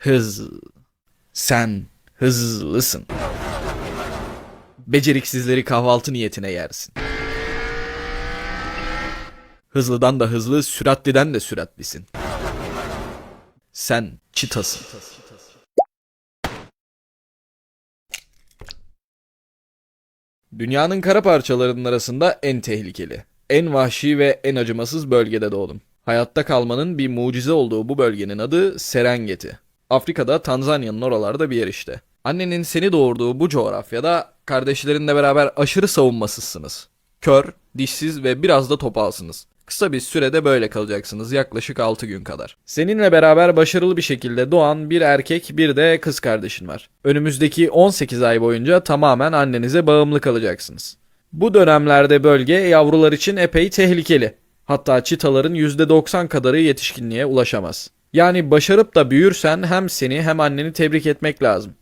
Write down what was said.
Hız. Sen hızlısın. Beceriksizleri kahvaltı niyetine yersin. Hızlıdan da hızlı, süratliden de süratlisin. Sen çıtasın. Dünyanın kara parçalarının arasında en tehlikeli, en vahşi ve en acımasız bölgede doğdum. Hayatta kalmanın bir mucize olduğu bu bölgenin adı Serengeti. Afrika'da Tanzanya'nın oralarda bir yer işte. Annenin seni doğurduğu bu coğrafyada kardeşlerinle beraber aşırı savunmasızsınız. Kör, dişsiz ve biraz da topalsınız. Kısa bir sürede böyle kalacaksınız yaklaşık 6 gün kadar. Seninle beraber başarılı bir şekilde doğan bir erkek bir de kız kardeşin var. Önümüzdeki 18 ay boyunca tamamen annenize bağımlı kalacaksınız. Bu dönemlerde bölge yavrular için epey tehlikeli. Hatta çitaların %90 kadarı yetişkinliğe ulaşamaz. Yani başarıp da büyürsen hem seni hem anneni tebrik etmek lazım.